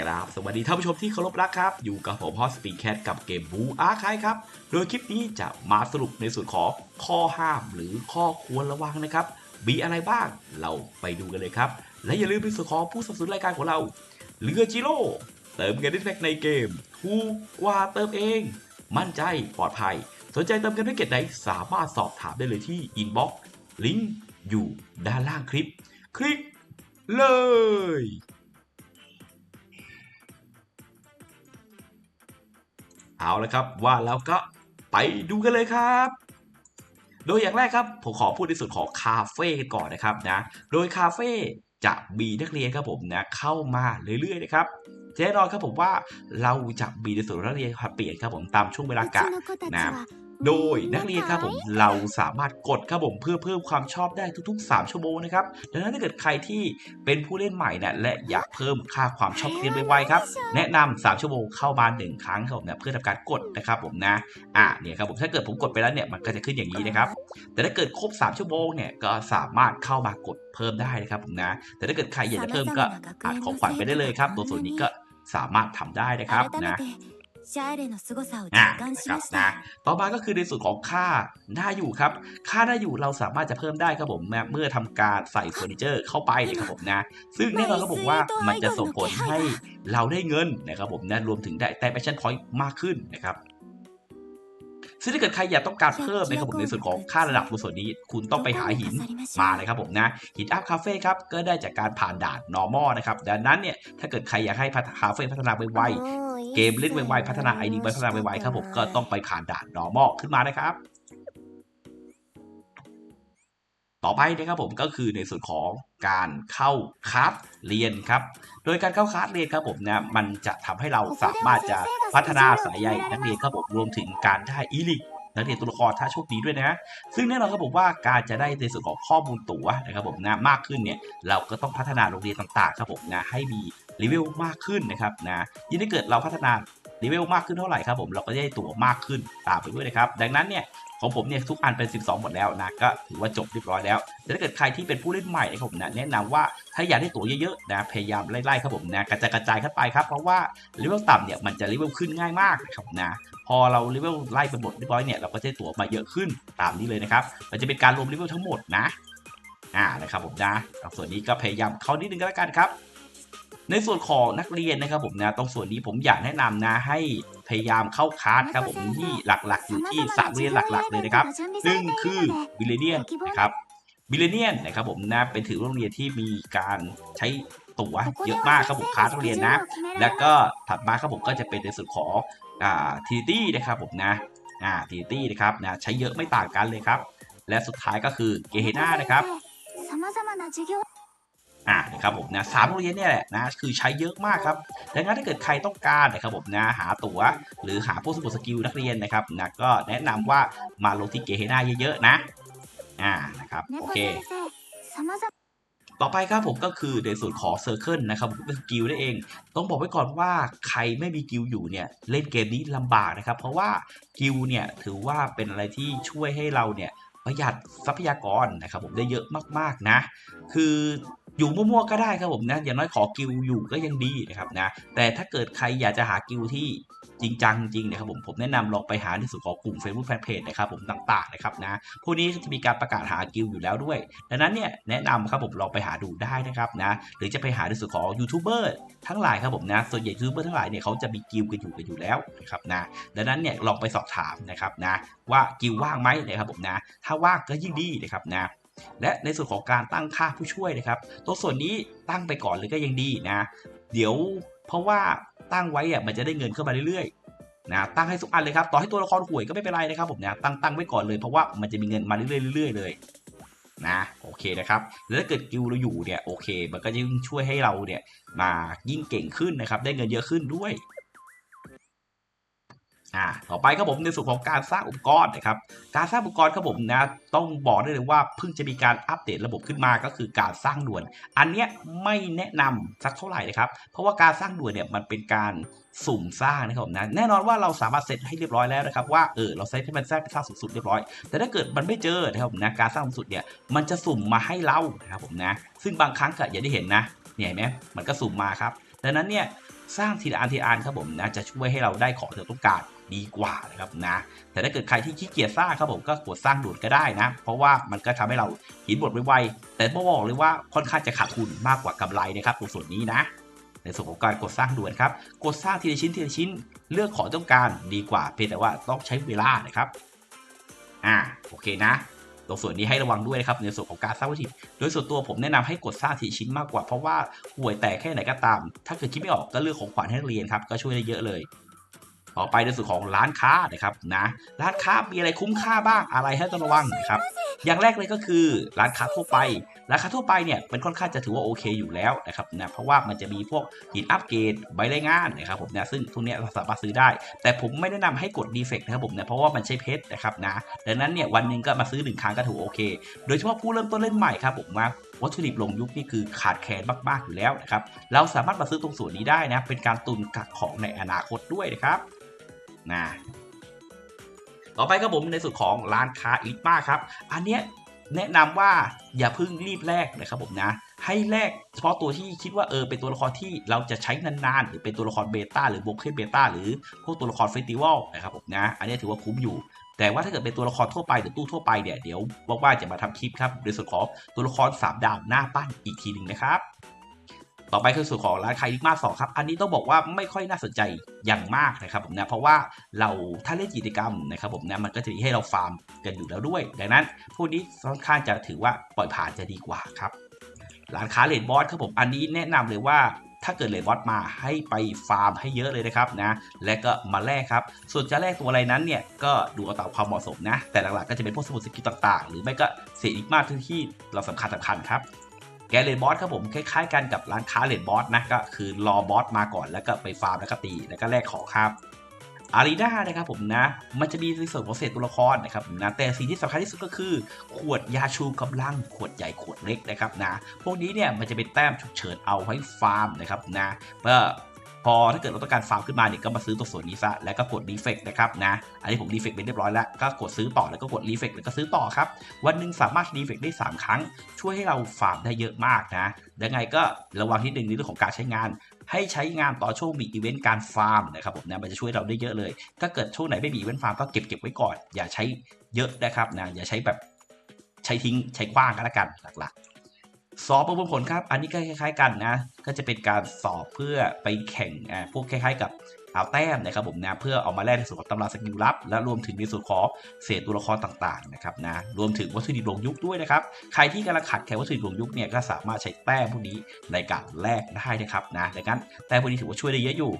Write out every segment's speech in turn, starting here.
กราบสวัสดีท่านผู้ชมที่เคารพรักครับ อยู่กับผมฮอสปีแคทกับเกมบูอาร์คายครับ โดยคลิปนี้จะมาสรุปในส่วนของข้อห้ามหรือข้อควรระวังนะครับ มีอะไรบ้างเราไปดูกันเลยครับ และอย่าลืมในส่วนของผู้สนับสนุนรายการของเราเรือจิโร่เติมเงินได้แพ็กในเกมถูกกว่าเติมเอง มั่นใจปลอดภัย สนใจเติมเงินด้วยเกตไหนสามารถสอบถามได้เลยที่อินบ็อกซ์ลิงก์อยู่ด้านล่างคลิป คลิกเลย เอาละครับว่าแล้วก็ไปดูกันเลยครับ โดยอย่างแรกครับผมขอพูดในส่วนของคาเฟ่กันก่อนนะครับนะโดยคาเฟ่จะมีนักเรียนครับผมนะเข้ามาเรื่อยๆนะครับแน่นอนครับผมว่าเราจะมีในส่วนนักเรียนผลัดเปลี่ยนครับผมตามช่วงเวลากะนะ โดยนักเรียนครับผมเราสามารถกดครับผมเพื่อเพิ่มความชอบได้ทุก ๆ 3 ชั่วโมงนะครับดังนั้นถ้าเกิดใครที่เป็นผู้เล่นใหม่นะและอยากเพิ่มค่าความชอบเรียนไวๆครับ แนะนำ 3 ชั่วโมงเข้าบานหนึ่งครั้งครับผมนะเพื่อทำการกดนะครับผมนะอะเนี่ยครับผมถ้าเกิดผมกดไปแล้วเนี่ยมันก็จะขึ้นอย่างนี้นะครับแต่ถ้าเกิดครบ 3 ชั่วโมงเนี่ยก็สามารถเข้ามากดเพิ่มได้นะครับผมนะ แต่ถ้าเกิดใครอยากจะเพิ่มก็อาจของขวัญไปได้เลยครับ ตัวส่วนนี้ก็สามารถทำได้นะครับนะ อ่ครับนะต่อมาก็คือในส่วนของค่าหน้าอยู่ครับ ค่าหน้าอยู่เราสามารถจะเพิ่มได้ครับผมเมื่อทำการใส่เฟอร์นิเจอร์เข้าไปนะครับผมนะ ซึ่งแน่นอนครับผมว่ามันจะส่งผลให้เราได้เงินนะครับผมนะรวมถึงได้แต่แพชชั่นพอยต์มากขึ้นนะครับ ซึ่งถ้าเกิดใครอยากต้องการเพิ่มนะครับผมในส่วนของค่าระดับส่วนนี้ คุณต้องไปหาหินมาเลยครับผมนะหินอัพคาเฟ่ครับก็ได้จากการผ่านด่าน normal นะครับดังนั้นเนี่ยถ้าเกิดใครอยากให้คาเฟ่พัฒนาไวๆเกมเล่นไวๆพัฒนาไอดีไวพัฒนาไวๆครับผมก็ต้องไปผ่านด่าน normal ขึ้นมานะครับ ต่อไปนะครับผมก็คือในส่วนของการเข้าคลาสเรียนครับ โดยการเข้าคลาสเรียนครับผมนะมันจะทำให้เราสามารถจะพัฒนาสายใยนักเรียนครับผมรวมถึงการได้อีลิกนักเรียนตัวละครถ้าโชคดีด้วยนะซึ่งแน่นอนครับผมว่าการจะได้ในส่วนของข้อมูลตั๋วนะครับผมนะมากขึ้นเนี่ยเราก็ต้องพัฒนาโรงเรียนต่างๆครับผมนะให้มีเลเวมากขึ้นนะครับนะยิ่งถ้าเกิดเราพัฒนา เลเวลมากขึ้นเท่าไหร่ครับผมเราก็จะได้ตั๋วมากขึ้นตามไปด้วยนะครับดังนั้นเนี่ยของผมเนี่ยทุกอันเป็น 12 หมดแล้วนะก็ถือว่าจบเรียบร้อยแล้วแต่ถ้าเกิดใครที่เป็นผู้เล่นใหม่นะครับผมนะแนะนำว่าถ้าอยากได้ตั๋วเยอะๆนะพยายามไล่ๆครับผมนะกระจายกระจายขึ้นไปครับเพราะว่าเลเวลต่ำเนี่ยมันจะเลเวลขึ้นง่ายมากนะครับนะพอเราเลเวลไล่ไปหมดเรียบร้อยเนี่ยเราก็จะได้ตั๋วมาเยอะขึ้นตามนี้เลยนะครับมันจะเป็นการรวมเลเวลทั้งหมดนะอ่านะครับผมนะส่วนนี้ก็พยายามเข้านิดนึงก็แล้วกันครับ ในส่วนของนักเรียนนะครับผมนะตรงส่วนนี้ผมอยากแนะนำนะให้พยายามเข้าคาร์ดครับผมที่หลักๆ อยู่ที่สาเรียนหลักๆเลยนะครับหนึ่งคือบิลเลียนนะครับบิลเลียนนะครับผมนะเป็นถือโรงเรียนที่มีการใช้ตั๋วเยอะมากครับผมคาร์ดเรียนนะ แล้วก็ถัดมาครับผมก็จะเป็นในส่วนของทีตี้นะครับผมนะทีตี้นะครับนะใช้เยอะไม่ต่างกันเลยครับ และสุดท้ายก็คือเกเฮน่านะครับ อ่าครับผมนะสามโรงเรียนเนี่ยแหละนะคือใช้เยอะมากครับดังนั้นถ้าเกิดใครต้องการนะครับผมนะหาตั๋วหรือหาพวกสมุดสกิลนักเรียนนะครับนะก็แนะนำว่ามาลงที่เกเฮน่าเยอะๆนะอ่านะครับโอเคต่อไปครับผมก็คือในส่วนของเซอร์เคิลนะครับก็คืกิลได้เอง ต้องบอกไว้ก่อนว่าใครไม่มีกิลอยู่เนี่ยเล่นเกมนี้ลำบากนะครับ เพราะว่ากิลเนี่ยถือว่าเป็นอะไรที่ช่วยให้เราเนี่ยประหยัดทรัพยากรนะครับผมได้เยอะมากๆนะ คือ อยู่มั่วๆก็ได้ครับผมนะอย่างน้อยขอกิลอยู่ก็ยังดีนะครับนะแต่ถ้าเกิดใครอยากจะหากิลที่จริงจังจริงนะครับผมผมแนะนำลองไปหาในส่วนของกลุ่ม Facebook Fanpage นะครับผมต่างๆนะครับนะพวกนี้จะมีการประกาศหากิลอยู่แล้วด้วย ดังนั้นเนี่ยแนะนำครับผมลองไปหาดูได้นะครับนะหรือจะไปหาในส่วนของยูทูบเบอร์ทั้งหลายครับผมนะส่วนใหญ่ยูทูบเบอร์ทั้งหลายเนี่ยเขาจะมีกิลกันอยู่กันอยู่แล้วนะครับนะดังนั้นเนี่ยลองไปสอบถามนะครับนะว่ากิลว่างไหมนะครับผมนะถ้าว่างก็ยิ่งดีนะครับนะ และในส่วนของการตั้งค่าผู้ช่วยนะครับตัวส่วนนี้ตั้งไปก่อนเลยก็ยังดีนะ เดี๋ยวเพราะว่าตั้งไว้อะมันจะได้เงินเข้ามาเรื่อยๆนะตั้งให้ทุกอันเลยครับต่อให้ตัวละครห่วยก็ไม่เป็นไรนะครับผมนะตั้งตั้งไว้ก่อนเลยเพราะว่ามันจะมีเงินมาเรื่อยๆเรื่อยๆเลยนะโอเคนะครับแล้วถ้าเกิดกิลเราอยู่เนี่ยโอเค มันก็จะยิ่งช่วยให้เราเนี่ยมายิ่งเก่งขึ้นนะครับได้เงินเยอะขึ้นด้วย อ่าต่อไปครับผมในส่วนของการสร้างอุปกรณ์นะครับการสร้างอุปกรณ์ครับผมนะต้องบอกได้เลยว่าเพิ่งจะมีการอัปเดตระบบขึ้นมาก็คือการสร้างด่วน อันเนี้ยไม่แนะนำสักเท่าไหร่นะครับเพราะว่าการสร้างด่วนเนี่ยมันเป็นการสุ่มสร้างนะครับผมนะแน่นอนว่าเราสามารถเซตให้เรียบร้อยแล้วนะครับว่าเออเราเซตให้มันสร้างสร้างสูงสุดเรียบร้อย แต่ถ้าเกิดมันไม่เจอนะครับผมนะการสร้างสูงสุดเนี่ยมันจะสุ่มมาให้เรานะครับผมนะซึ่งบางครั้งก็อย่างที่เห็นนะเนี่ยเห็นไหมมันก็สุ่มมาครับดังนั้นเนี่ย สร้างทีละอันทีละอันครับผมนะจะช่วยให้เราได้ของที่เราต้องการดีกว่านะครับนะแต่ถ้าเกิดใครที่ขี้เกียจสร้างครับผมก็กดสร้างด่วนก็ได้นะ เพราะว่ามันก็ทำให้เราหินบดไวๆแต่ต้องบอกเลยว่าค่อนข้างจะขาดทุนมากกว่ากำไรนะครับตรงส่วนนี้นะในส่วนของการกดสร้างด่วนครับ กดสร้างทีละชิ้นทีละชิ้น เลือกของต้องการดีกว่าเพียงแต่ว่าต้องใช้เวลานะครับ อ่า โอเคนะ ตรงส่วนนี้ให้ระวังด้วยนะครับในส่วนของการสร้างวัตถุดิบโดยส่วนตัวผมแนะนำให้กดสร้างทีชิ้นมากกว่าเพราะว่าห่วยแตกแค่ไหนก็ตาม ถ้าเกิดคิดไม่ออกก็เลือกของขวัญให้เรียนครับก็ช่วยได้เยอะเลย ต่อไปในส่วนของร้านค้านะครับนะร้านค้ามีอะไรคุ้มค่าบ้างอะไรให้ต้องระวังนะครับอย่างแรกเลยก็คือร้านค้าทั่วไปร้านค้าทั่วไปเนี่ยเป็นค่อนข้างจะถือว่าโอเคอยู่แล้วนะครับนะเพราะว่ามันจะมีพวกหินอัปเกรดใบรายงานนะครับผมนะซึ่งทุกเนี้ยเราสามารถซื้อได้ แต่ผมไม่แนะนำให้กดดีเฟกต์นะครับผมนะเพราะว่ามันใช่เพชรนะครับนะดังนั้นเนี่ยวันหนึ่งก็มาซื้อหนึ่งครั้งก็ถือโอเค โดยเฉพาะผู้เริ่มต้นเล่นใหม่ครับผมว่าวัตถุดิบลงยุคนี่คือขาดแคลนมากๆอยู่แล้วนะครับเราสามารถมาซื้อตรงส่วนนี้ได้นะเป็นการตุนกักของในอนาคตด้วยนะครับ นะต่อไปครับผมในส่วนของร้านค้าอีกมากครับ อันเนี้ยแนะนำว่าอย่าเพิ่งรีบแลกนะครับผมนะ ให้แลกเฉพาะตัวที่คิดว่าเออเป็นตัวละครที่เราจะใช้นานๆ หรือเป็นตัวละครเบต้าหรือโบเคนเบต้าหรือพวกตัวละครเฟสติวัลนะครับผมนะ อันนี้ถือว่าคุ้มอยู่ แต่ว่าถ้าเกิดเป็นตัวละครทั่วไปหรือตู้ทั่วไปเนี่ยเดี๋ยวว่างๆจะมาทำคลิปครับในส่วนของตัวละคร3ดาวหน้าปั้นอีกทีหนึ่งนะครับ ต่อไปคือส่วนของร้านคายลิกมาสองครับ อันนี้ต้องบอกว่าไม่ค่อยน่าสนใจอย่างมากนะครับผมนะ เพราะว่าเราถ้าเล่นกิจกรรมนะครับผมนะมันก็จะมีให้เราฟาร์มกันอยู่แล้วด้วย ดังนั้นพวกนี้ค่อนข้างจะถือว่าปล่อยผ่านจะดีกว่าครับ ร้านค้าเลดบอสครับผม อันนี้แนะนำเลยว่าถ้าเกิดเลดบอสมาให้ไปฟาร์มให้เยอะเลยนะครับนะ และก็มาแลกครับ ส่วนจะแลกตัวอะไรนั้นเนี่ยก็ดูเอาตามความเหมาะสมนะ แต่หลักๆก็จะเป็นพวกสมุดสกิลต่างๆ หรือไม่ก็เศษอีกมากที่เราสำคัญสำคัญครับ แกเลนบอสครับผมคล้ายๆกันกับร้านค้าเลนบอสนะก็คือรอบอสมาก่อนแล้วก็ไปฟาร์มแล้วก็ตีแล้วก็แลกของครับอารีนานะครับผมนะ มันจะมีในส่วนของเศษตัวละครนะครับนะแต่สิ่งที่สำคัญที่สุดก็คือ ขวดยาชูกำลังขวดใหญ่ขวดเล็กนะครับนะ พวกนี้เนี่ยมันจะเป็นแต้มฉุกเฉินเอาไว้ฟาร์มนะครับนะเพื่อ พอถ้าเกิดเราต้องการฟาร์มขึ้นมาเนี่ยก็มาซื้อตัวส่วนนี้ซะแล้วก็กดรีเฟกนะครับนะอันนี้ผมรีเฟกไปเรียบร้อยแล้วก็กดซื้อต่อแล้วก็กดรีเฟกแล้วก็ซื้อต่อครับวันหนึ่งสามารถรีเฟกได้ 3 ครั้ง ช่วยให้เราฟาร์มได้เยอะมากนะยังไงก็ระวังที่หนึ่งในเรื่องของการใช้งาน ให้ใช้งานต่อช่วงมีอีเวนต์การฟาร์มนะครับผมนะมันจะช่วยเราได้เยอะเลย ถ้าเกิดช่วงไหนไม่มีอีเวนต์ฟาร์มก็เก็บเก็บไว้ก่อน อย่าใช้เยอะนะครับนะอย่าใช้แบบใช้ทิ้งใช้คว้างกันละกันหลักๆ สอบประมวลผลครับ อันนี้ก็คล้าย ๆ กันนะ ก็จะเป็นการสอบเพื่อไปแข่งอ่าพวกคล้าย ๆ กับเอาแต้มนะครับผมนะเพื่อเอามาแลกในส่วนของตำราสกิลลับ และรวมถึงในส่วนของเศษตัวละครต่างๆนะครับนะรวมถึงวัตถุดิบลงยุคด้วยนะครับใครที่กำลังขัดแคลนวัตถุดิบลงยุคเนี่ยก็สามารถใช้แต้มพวกนี้ในการแลกได้นะครับนะดังนั้นแต้มพวกนี้ถือว่าช่วยได้เยอะอยู่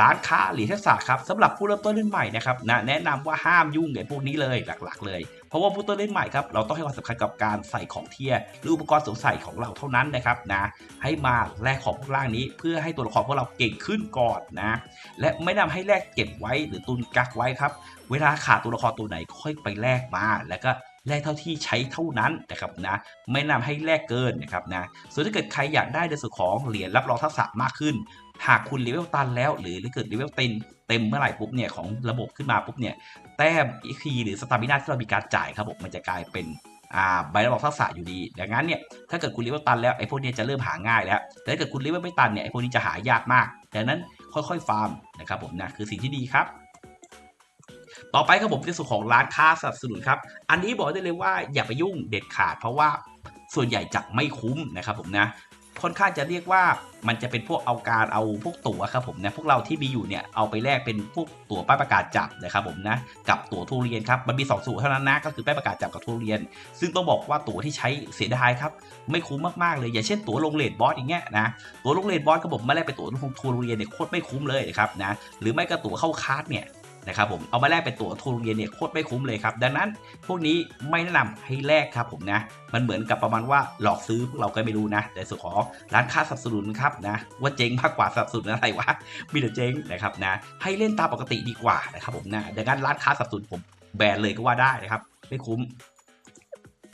ร้านค้าหรือทักษะครับสำหรับผู้เริ่มต้นเล่นใหม่นะครับนะแนะนำว่าห้ามยุ่งกับพวกนี้เลยหลักๆ เลย เพราะว่าผู้ต้นเล่นใหม่ครับเราต้องให้ความสำคัญกับการใส่ของเทียหรืออุปกรณ์สวมใส่ของเราเท่านั้นนะครับนะให้มาแลกของพวกล่างนี้ เพื่อให้ตัวละครพวกเราเก่งขึ้นก่อนนะและไม่นำให้แลกเก็บไว้หรือตุนกักไว้ครับเวลาขาดตัวละครตัวไหนค่อยไปแลกมาแล้วก็แลกเท่าที่ใช้เท่านั้นนะครับนะไม่นำให้แลกเกินนะครับนะส่วนถ้าเกิดใครอยากได้ในส่วนของเหรียญรับรองทักษะมากขึ้น หากคุณเลเวลตันแล้ว หรือถ้าเกิดเลเวลเต็ม เต็มเมื่อไหร่ปุ๊บเนี่ยของระบบขึ้นมาปุ๊บเนี่ยแต้ม EXP หรือสตามินาที่เรามีการจ่ายครับผมมันจะกลายเป็นอ่าใบรับรองทักษะอยู่ดีดังนั้นเนี่ยถ้าเกิดคุณเลเวลตันแล้วไอ้พวกนี้จะเริ่มหาง่ายแล้ว แต่ถ้าเกิดคุณเลเวลไม่ตันเนี่ยไอ้พวกนี้จะหายากมาก ดังนั้นค่อยๆฟาร์มนะครับผมนะคือสิ่งที่ดีครับต่อไปครับผมในส่วนของร้านค้าสนับสนุนครับ อันนี้บอกได้เลยว่าอย่าไปยุ่งเด็ดขาดเพราะว่าส่วนใหญ่จะไม่คุ้มนะครับผมนะ ค่อนข้างจะเรียกว่ามันจะเป็นพวกเอาการเอาพวกตั๋วครับผมนะพวกเราที่มีอยู่เนี่ยเอาไปแลกเป็นพวกตั๋วป้ายประกาศจับนะครับผมนะกับตั๋วทุเรียนครับมันมีสองสูตรเท่านั้นนะก็คือป้ายประกาศจับกับทุเรียน ซึ่งต้องบอกว่าตั๋วที่ใช้เสียดายครับไม่คุ้มมากๆเลยอย่างเช่นตั๋วลงเลดบอสอย่างเงี้ยนะตั๋วลงเลดบอสครับผมมาแลกเป็นตั๋วของทุเรียนเนี่ยโคตรไม่คุ้มเลยครับนะหรือไม่ก็ตั๋วเข้าคาร์ดเนี่ย นะครับผมเอามาแลกเป็นตั๋วทุเรียนเนี่ยโคตรไม่คุ้มเลยครับ ดังนั้นพวกนี้ไม่แนะนำให้แลกครับผมนะ มันเหมือนกับประมาณว่าหลอกซื้อพวกเราก็ไม่รู้นะ แต่ส่วนของร้านค้าสนับสนุนครับนะว่าเจ๊งมากกว่าสนับสนุนอะไรวะมีแต่เจ๊งนะครับนะให้เล่นตามปกติดีกว่านะครับผมนะดังนั้นร้านค้าสนับสนุนผมแบนเลยก็ว่าได้นะครับไม่คุ้ม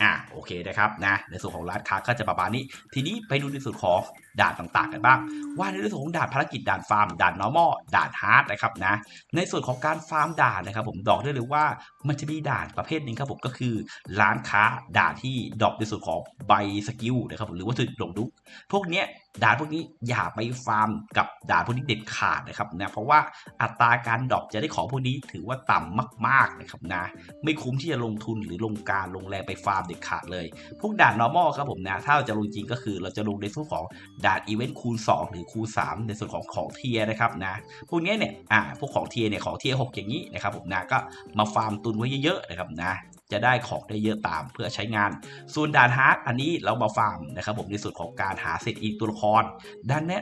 อะโอเคนะครับนะในส่วนของร้านค้าก็จะประมาณนี้ ทีนี้ไปดูในส่วนของ ด่านต่างๆกันบ้าง ว่าในเรื่องของด่านภารกิจด่านฟาร์มด่าน normal ด่าน hard นะครับนะในส่วนของการฟาร์มด่านนะครับ ผมบอกได้เลยว่ามันจะมีด่านประเภทหนึ่งครับผมก็คือร้านค้าด่านที่ดรอปในส่วนของใบสกิลนะครับผมหรือวัตถุดิบลงดุกพวกเนี้ยด่านพวกนี้อย่าไปฟาร์มกับด่านพวกนี้เด็ดขาดนะครับนะเพราะว่าอัตราการดรอปจะได้ของพวกนี้ถือว่าต่ำมากๆนะครับนะไม่คุ้มที่จะลงทุนหรือลงการลงแรงไปฟาร์มเด็ดขาดเลย พวกด่าน normal ครับผมนะถ้าเราจะลงจริงก็คือเราจะลงในส่วนของด่านอีเวนต์คูณ 2 หรือคูณ 3 ในส่วนของของเทียนะครับนะพวกนี้เนี่ยอ่าพวกของเทียเนี่ยของเทีย6อย่างนี้นะครับผมนะก็มาฟาร์มตุนไว้เยอะๆนะครับนะจะได้ของได้เยอะตามเพื่อใช้งาน ส่วนด่านฮาร์ดอันนี้เรามาฟาร์มนะครับผมในส่วนของการหาเศษอีกตัวละครด้านนี้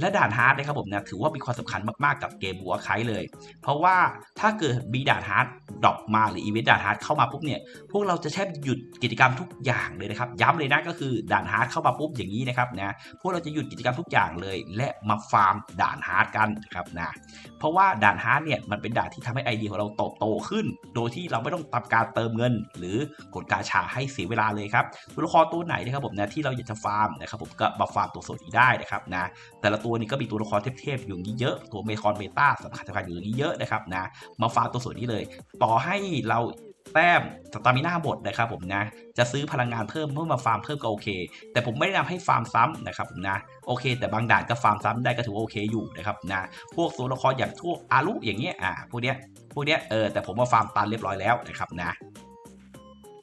และด่านฮาร์ดนะครับผมนะถือว่ามีความสำคัญมากๆกับเกมบัวไคเลย เพราะว่าถ้าเกิดมีด่านฮาร์ดดรอปมาหรืออีเวนต์ด่านฮาร์ดเข้ามาปุ๊บเนี่ยพวกเราจะแทบหยุดกิจกรรมทุกอย่างเลยนะครับย้ำเลยนะก็คือด่านฮาร์ดเข้ามาปุ๊บอย่างนี้นะครับนะพวกเราจะหยุดกิจกรรมทุกอย่างเลย และมาฟาร์มด่านฮาร์ดกันนะครับนะเพราะว่าด่านฮาร์ดเนี่ยมันเป็นด่านที่ทำให้ไอเดียของเราโตโตขึ้น โดยที่เราไม่ต้องทำการเติมเงิน หรือกดกาชาให้เสียเวลาเลยครับตัวละครตัวไหนนะครับผมนะที่เราอยากจะฟาร์มนะครับผมก็มาฟาร์มตัวโซนนี้ได้นะครับนะแต่ละตัวนี้ก็มีตัวละครเทพๆอยู่นี้เยอะ ตัวเมคอนเบต้าสำคัญสำคัญอยู่อย่นี้เยอะนะครับนะ มาฟาร์มตัวส่วนนี้เลย ต่อให้เราแต้มสตามิน่าหมดนะครับผมนะ จะซื้อพลังงานเพิ่มเพื่อมาฟาร์มเพิ่มก็โอเค แต่ผมไม่แนะนำให้ฟาร์มซ้ำนะครับผมนะ โอเค แต่บางด่านก็ฟาร์มซ้ำได้ก็ถือว่าโอเคอยู่นะครับนะ พวกตัวละครอย่างพวกอารุอย่างเงี้ย อ่า พวกเนี้ย พวกเนี้ย เออ แต่ผมมาฟาร์มตันเรียบร้อยแล้วนะครับนะ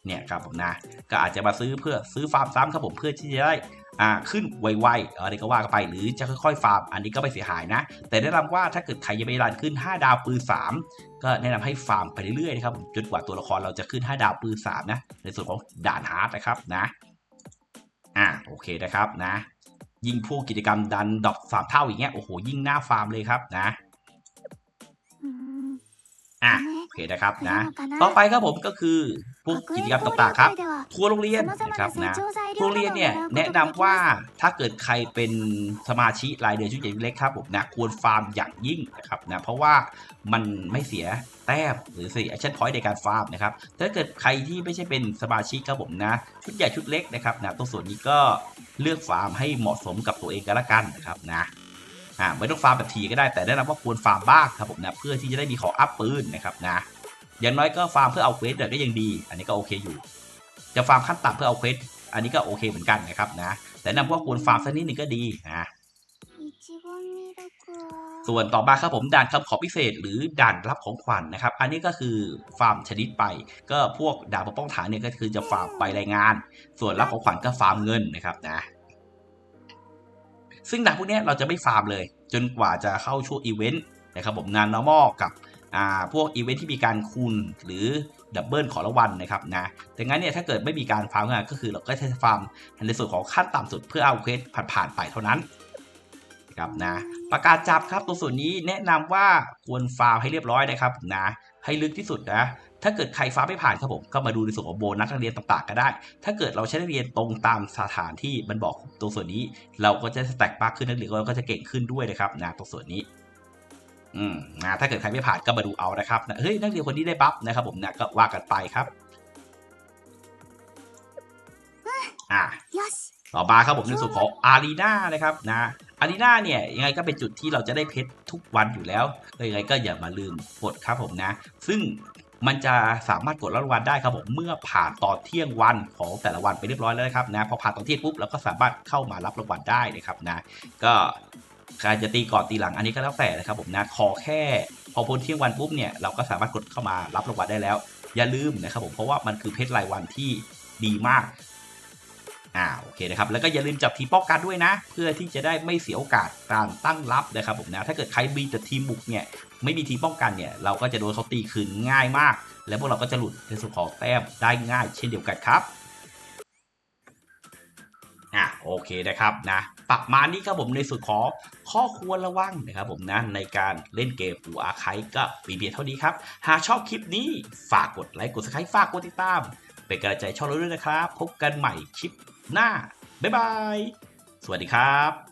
เนี่ยครับผมนะ ก็อาจจะมาซื้อเพื่อซื้อฟาร์มซ้ำครับผมเพื่อที่จะได้ อ่าขึ้นไวๆอะไรก็ว่ากันไป หรือจะค่อยๆฟาร์มอันนี้ก็ไม่เสียหายนะ แต่แนะนำว่าถ้าเกิดใครยังไม่รันขึ้น 5 ดาวปืน 3 ก็แนะนำให้ฟาร์มไปเรื่อยๆนะครับจนกว่าตัวละครเราจะขึ้น 5 ดาวปืน 3 นะ ในส่วนของด่านฮาร์ดนะครับนะอ่าโอเคนะครับนะ ยิ่งพวกกิจกรรมดันดอกสามเท่าอย่างเงี้ยโอ้โหยิ่งหน้าฟาร์มเลยครับนะอะ เคนะครับนะ ต่อไปครับผมก็คือพวกกิจกรรมต่างๆครับ ทัวร์โรงเรียนนะครับนะทัโรงเรียนเนี่ยแนะนำว่าถ้าเกิดใครเป็นสมาชิกรายเดือนชุดใหญ่เล็กครับผมนะควรฟาร์มอย่างยิ่งนะครับนะเพราะว่ามันไม่เสียแต้มหรือเสียแอคชั่นพอยต์ในการฟาร์มนะครับถ้าเกิดใครที่ไม่ใช่เป็นสมาชิกครับผมนะ ชุดใหญ่ชุดเล็กนะครับนะตรงส่วนนี้ก็เลือกฟาร์มให้เหมาะสมกับตัวเองก็แล้วกันนะครับนะ อ่าไม่ต้องฟาร์มแบบทีก็ได้แต่แนะนำว่าควรฟาร์มบ้างครับผมนะเพื่อที่จะได้มีของอัพปืนนะครับนะอย่างน้อยก็ฟาร์มเพื่อเอาเควสเดือดก็ยังดี อันนี้ก็โอเคอยู่ จะฟาร์มขั้นต่ำเพื่อเอาเควสอันนี้ก็โอเคเหมือนกันนะครับนะแต่นำว่าควรฟาร์มสักนิดนึงก็ดีนะส่วนต่อมาครับผมด่านคำขอพิเศษ หรือด่านรับของขวัญนนะครับ อันนี้ก็คือฟาร์มชนิดไป ก็พวกด่านป้องฐานเนี่ยก็คือจะฟาร์มไปรายงาน ส่วนรับของขวัญก็ฟาร์มเงินนะครับนะ ซึ่งด่านพวกนี้เราจะไม่ฟาร์มเลย จนกว่าจะเข้าช่วงอีเวนต์นะครับผมงาน normal กับพวกอีเวนต์ที่มีการคูณหรือดับเบิลของรางวัลนะครับนะแต่งั้นเนี่ยถ้าเกิดไม่มีการฟาร์มงานก็คือเราก็จะฟาร์มในส่วนของขั้นต่ำสุดเพื่อเอาเควสผ่านๆไปเท่านั้นครับนะประกาศจับครับตรงส่วนนี้แนะนำว่าควรฟาร์มให้เรียบร้อยนะครับนะให้ลึกที่สุดนะ ถ้าเกิดใครฟาร์มไม่ผ่านครับผมก็มาดูในส่วนของโบนัสนักเรียนต่างๆก็ได้ ถ้าเกิดเราใช้นักเรียนตรงตามสถานที่มันบอกตรงส่วนนี้ เราก็จะสแต็กมากขึ้นนักเรียนก็จะเก่งขึ้นด้วยนะครับนะตรงส่วนนี้อืมนะถ้าเกิดใครไม่ผ่านก็มาดูเอานะครับนะเฮ้ยนักเรียนคนนี้ได้บัฟนะครับผมนะก็ว่ากันไปครับอะよしต่อมาครับผมในส่วนของอารีนานะครับนะอารีนาเนี่ยยังไงก็เป็นจุดที่เราจะได้เพชรทุกวันอยู่แล้วยังไงก็อย่ามาลืมกดครับผมนะ ซึ่ง มันจะสามารถกดรับรางวัลได้ครับผมเมื่อผ่านตอนเที่ยงวันของแต่ละวันไปเรียบร้อยแล้วนะครับนะพอผ่านตอนเที่ยงปุ๊บเราก็สามารถเข้ามารับรางวัลได้นะครับนะก็ใครจะตีก่อนตีหลังอันนี้ก็แล้วแต่นะครับผมนะขอแค่พอพ้นเที่ยงวันปุ๊บเนี่ยเราก็สามารถกดเข้ามารับรางวัลได้แล้ว อย่าลืมนะครับผมเพราะว่ามันคือเพชรรายวันที่ดีมาก อ่าโอเคนะครับแล้วก็อย่าลืมจับทีมป้องกันด้วยนะ เพื่อที่จะได้ไม่เสียโอกาสการตั้งรับนะครับผมนะถ้าเกิดใครมีแต่ทีมบุกเนี่ยไม่มีทีมป้องกันเนี่ยเราก็จะโดนเขาตีคืนง่ายมาก แล้วพวกเราก็จะหลุดในส่วนของแต้มได้ง่ายเช่นเดียวกันครับอะโอเคนะครับนะประมาณนี้ครับผมในส่วนของข้อควรระวังนะครับผมนะในการเล่นเกมปูอาไคก็มีเพียงเท่านี้ครับ หากชอบคลิปนี้ฝากกดไลค์กดซับสไครต์ฝากกดติดตาม เป็นกำลังใจช่องเราด้วยนะครับ พบกันใหม่คลิป หน้า บ๊ายบาย สวัสดีครับ